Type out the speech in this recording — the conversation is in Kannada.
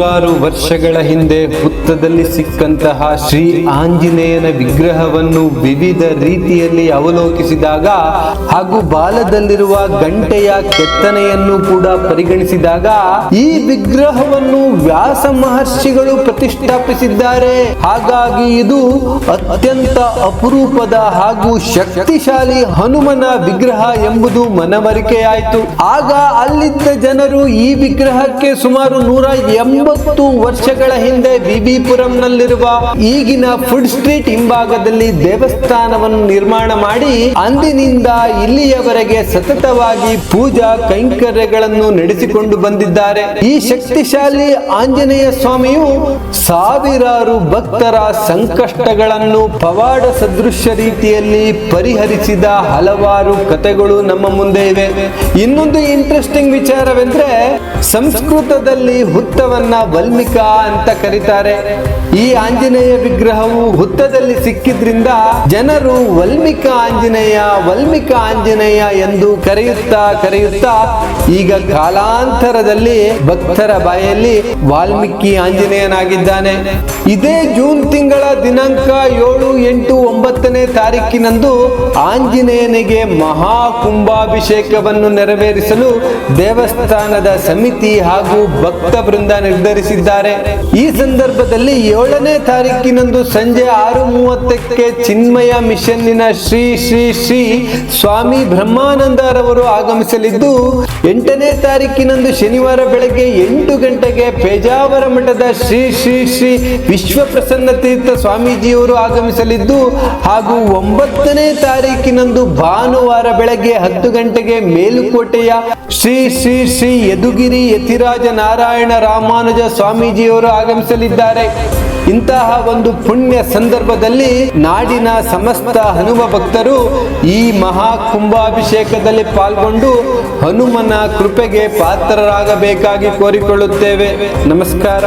ನೂರಾರು ವರ್ಷಗಳ ಹಿಂದೆ ಹುತ್ತದಲ್ಲಿ ಸಿಕ್ಕಂತಹ ಶ್ರೀ ಆಂಜನೇಯನ ವಿಗ್ರಹವನ್ನು ವಿವಿಧ ರೀತಿಯಲ್ಲಿ ಅವಲೋಕಿಸಿದಾಗ ಹಾಗೂ ಬಾಲದಲ್ಲಿರುವ ಗಂಟೆಯ ಕೆತ್ತನೆಯನ್ನು ಕೂಡ ಪರಿಗಣಿಸಿದಾಗ ಈ ವಿಗ್ರಹವನ್ನು ವ್ಯಾಸ ಮಹರ್ಷಿಗಳು ಪ್ರತಿಷ್ಠಾಪಿಸಿದ್ದಾರೆ. ಹಾಗಾಗಿ ಇದು ಅತ್ಯಂತ ಅಪರೂಪದ ಹಾಗೂ ಶಕ್ತಿಶಾಲಿ ಹನುಮನ ವಿಗ್ರಹ ಎಂಬುದು ಮನವರಿಕೆಯಾಯಿತು. ಆಗ ಅಲ್ಲಿದ್ದ ಜನರು ಈ ವಿಗ್ರಹಕ್ಕೆ ಸುಮಾರು ನೂರ ಎಂಬತ್ತು ವರ್ಷಗಳ ಹಿಂದೆ ವಿಬಿಪುರಂನಲ್ಲಿರುವ ಈಗಿನ ಫುಡ್ ಸ್ಟ್ರೀಟ್ ಹಿಂಭಾಗದಲ್ಲಿ ದೇವಸ್ಥಾನವನ್ನು ನಿರ್ಮಾಣ ಮಾಡಿ ಅಂದಿನಿಂದ ಇಲ್ಲಿಯವರೆಗೆ ಸತತವಾಗಿ ಪೂಜಾ ಕೈಂಕರ್ಯಗಳನ್ನು ನಡೆಸಿಕೊಂಡು ಬಂದಿದ್ದಾರೆ. ಈ ಶಕ್ತಿಶಾಲಿ ಆಂಜನೇಯ ಸ್ವಾಮಿಯು ಸಾವಿರಾರು ಭಕ್ತರ ಸಂಕಷ್ಟಗಳನ್ನು ಪವಾಡ ಸದೃಶ್ಯ ರೀತಿಯಲ್ಲಿ ಪರಿಹರಿಸಿದ ಹಲವಾರು ಕಥೆಗಳು ನಮ್ಮ ಮುಂದೆ ಇವೆ. ಇನ್ನೊಂದು ಇಂಟ್ರೆಸ್ಟಿಂಗ್ ವಿಚಾರವೆಂದ್ರೆ ಸಂಸ್ಕೃತದಲ್ಲಿ ಹುತ್ತವನ್ನ ವಲ್ಮಿಕ ಅಂತ ಕರೀತಾರೆ. ಈ ಆಂಜನೇಯ ವಿಗ್ರಹವು ಹುತ್ತದಲ್ಲಿ ಸಿಕ್ಕಿದ್ರಿಂದ ಜನರು ವಲ್ಮಿಕ ಆಂಜನೇಯ ವಲ್ಮಿಕ ಆಂಜನೇಯ ಎಂದು ಕರೆಯುತ್ತಾ ಕರೆಯುತ್ತಾ ಈಗ ಕಾಲಾಂತರದಲ್ಲಿ ಭಕ್ತರ ಬಾಯಲ್ಲಿ ವಾಲ್ಮೀಕಿ ಆಂಜನೇಯನಾಗಿದ್ದಾನೆ. ಇದೇ ಜೂನ್ ತಿಂಗಳ ದಿನಾಂಕ ಏಳು ಎಂಟು ಒಂಬತ್ತನೇ ತಾರೀಕಿನಂದು ಆಂಜನೇಯನಿಗೆ ಮಹಾ ಕುಂಭಾಭಿಷೇಕವನ್ನು ನೆರವೇರಿಸಲು ದೇವಸ್ಥಾನದ ಸಮಿತಿ ಹಾಗೂ ಭಕ್ತ ವೃಂದ ನಿರ್ಧರಿಸಿದ್ದಾರೆ. ಈ ಸಂದರ್ಭದಲ್ಲಿ ಏಳನೇ ತಾರೀಕಿನಂದು ಸಂಜೆ ಆರು ಮೂವತ್ತಕ್ಕೆ ಚಿನ್ಮಯ ಮಿಷನ್ನಿನ ಶ್ರೀ ಶ್ರೀ ಶ್ರೀ ಸ್ವಾಮಿ ಬ್ರಹ್ಮಾನಂದರವರು ಆಗಮಿಸಲಿದ್ದು, ಎಂಟನೇ ತಾರೀಕಿನಂದು ಶನಿವಾರ ಬೆಳಗ್ಗೆ ಎಂಟು ಗಂಟೆಗೆ ಪೇಜಾವರ ಮಠದ ಶ್ರೀ ಶ್ರೀ ಶ್ರೀ ವಿಶ್ವ ಪ್ರಸನ್ನ ತೀರ್ಥ ಸ್ವಾಮೀಜಿಯವರು ಆಗಮಿಸಲಿದ್ದು, ಹಾಗೂ ಒಂಬತ್ತನೇ ತಾರೀಕಿನಂದು ಭಾನುವಾರ ಬೆಳಗ್ಗೆ ಹತ್ತು ಗಂಟೆಗೆ ಮೇಲುಕೋಟೆಯ ಶ್ರೀ ಶ್ರೀ ಶ್ರೀ ಯದುಗಿರಿ ಯತಿರಾಜ ನಾರಾಯಣ ರಾಮಾನುಜ ಸ್ವಾಮೀಜಿಯವರು ಆಗಮಿಸಲಿದ್ದಾರೆ. ಇಂತಹ ಒಂದು ಪುಣ್ಯ ಸಂದರ್ಭದಲ್ಲಿ ನಾಡಿನ ಸಮಸ್ತ ಹನುಮ ಭಕ್ತರು ಈ ಮಹಾ ಕುಂಭಾಭಿಷೇಕದಲ್ಲಿ ಪಾಲ್ಗೊಂಡು ಹನುಮನ ಕೃಪೆಗೆ ಪಾತ್ರರಾಗಬೇಕಾಗಿ ಕೋರಿಕೊಳ್ಳುತ್ತೇವೆ. ನಮಸ್ಕಾರ.